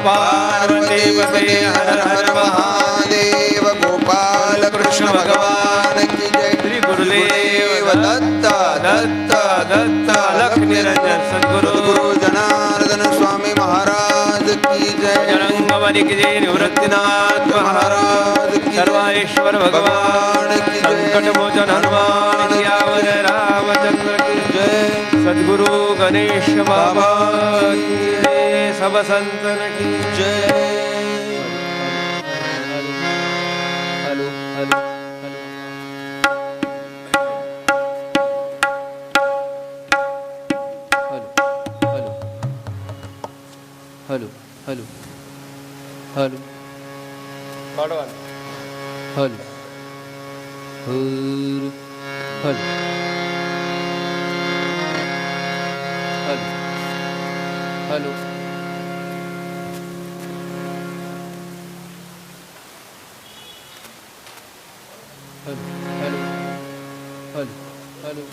नमः पार्वतीपते हर हर महादेव गोपाल कृष्ण भगवान की जय। श्री गुरुदेव दत्त दत्त दत्त निरंजन सद्गुरु। गुरु जनार्दन स्वामी महाराज की जय। जळंगवारी की जय निवृत्तीनाथ महाराज की जय. सर्वाईश्वर भगवान की जय. संकट मोचन हनुमान यावर रामचंद्र की जय। सद्गुरु गणेश बाबा की जय। सब संतन की जय hello hello hello hello hello hello hello hello हर hello hello hello Olha, olha.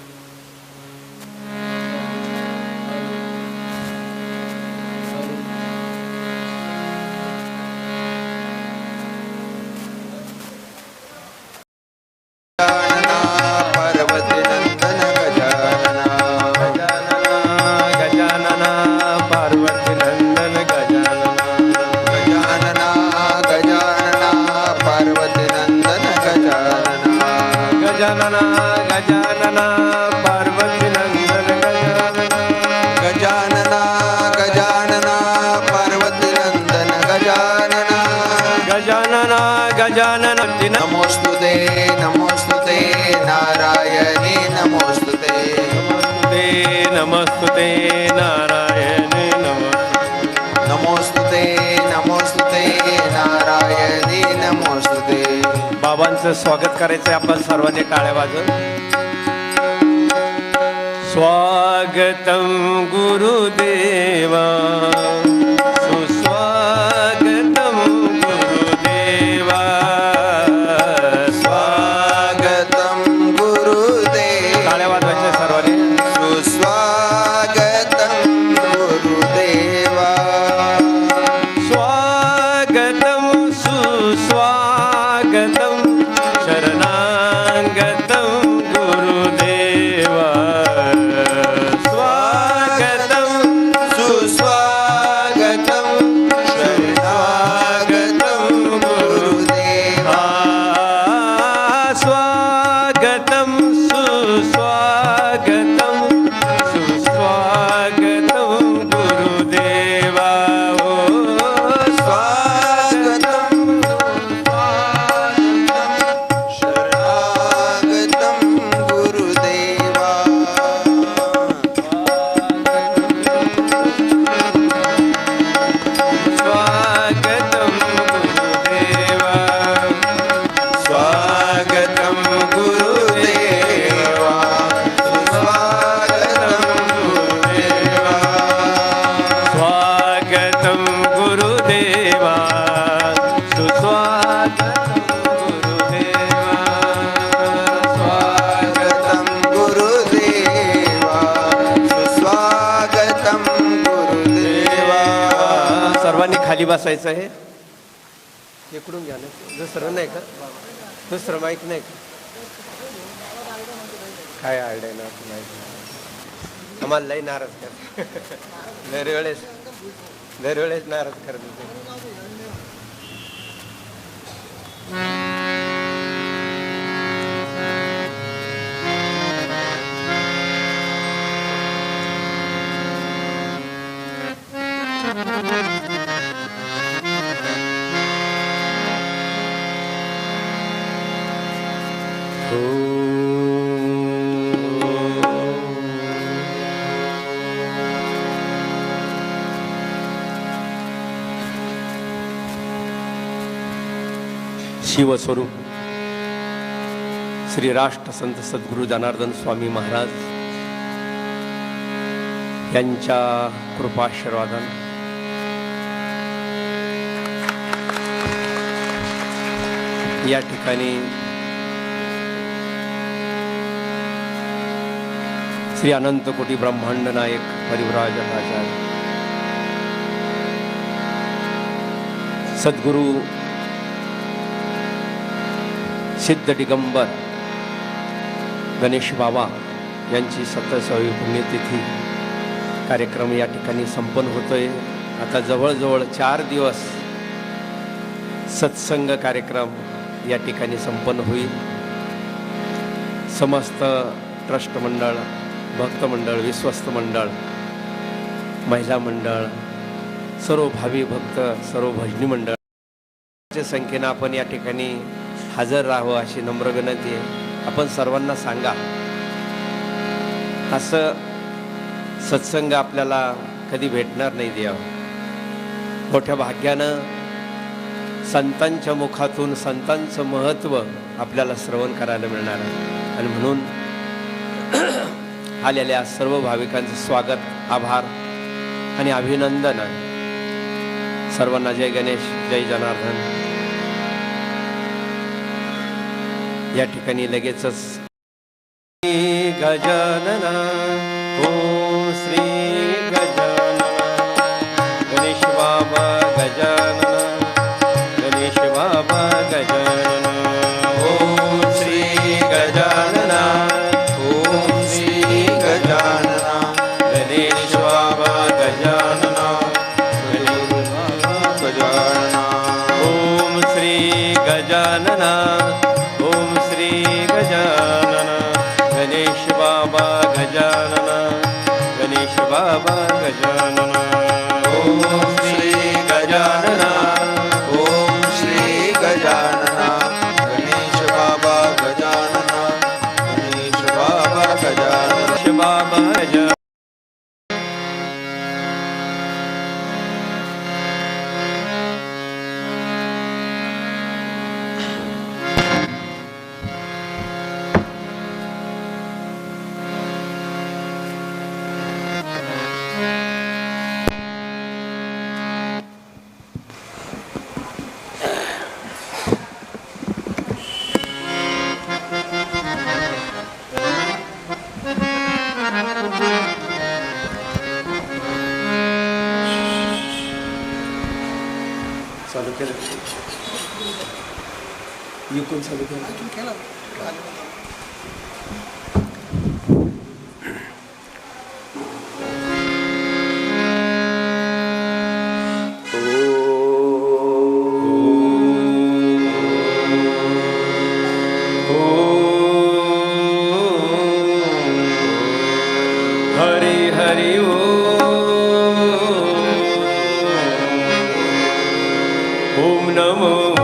गजाननोत्ति नमोऽस्तु ते नमोऽस्तु ते नारायणे नमोऽस्तु ते नमोऽस्तु ते नमोऽस्तु ते नारायणे नमोऽस्तु ते नमोऽस्तु बाबांचं स्वागत करायचं आपण सर्वांनी टाळ्या वाजून. स्वागतं गुरुदेवा बसायचं आहे? इकडून घ्या ना. दुसरं नाही का? दुसरं माहीत नाही का? काय आयडिया ना माहीत नाही. आम्हाला लई नाराज कर. दरवेळेस दरवेळेस नाराज करत होते शिवस्वरूप श्री राष्ट्र संत सद्गुरु जनार्दन स्वामी महाराज यांच्या कृपाशीर्वादानं. या ठिकाणी श्री अनंत कोटी ब्रह्मांड नायक परिवराज आचार्य सद्गुरू सिद्ध दिगंबर गणेश बाबा यांची सत्तरसावी पुण्यतिथी कार्यक्रम या ठिकाणी संपन्न होतोय. आता जवळजवळ चार दिवस सत्संग कार्यक्रम या ठिकाणी संपन्न होईल. समस्त ट्रस्ट मंडळ भक्त मंडळ विश्वस्त मंडळ महिला मंडळ सर्व भावी भक्त सर्व भजनी मंडळ च्या संख्येनं आपण या ठिकाणी हजर राहावं अशी नम्र विनंती आहे. आपण सर्वांना सांगा. असं सत्संग आपल्याला कधी भेटणार नाही देव. मोठ्या भाग्यानं संतांच्या मुखातून संतांचं महत्त्व आपल्याला श्रवण करायला मिळणार आहे. आणि म्हणून आलेल्या सर्व भाविकांचं स्वागत आभार आणि अभिनंदन आहे. सर्वांना जय गणेश जय जनार्दन. या ठिकाणी लगेचच. श्री गजानना ओम श्री गणेश बाबा गजानना। ओम श्री गजानना। ओम श्री गजानना। गणेश बाबा गजानना। गणेश बाबा गजानना। गणेश बाबा गजानना। চালু খেলে ইউকুন চালু খেলে। Oh.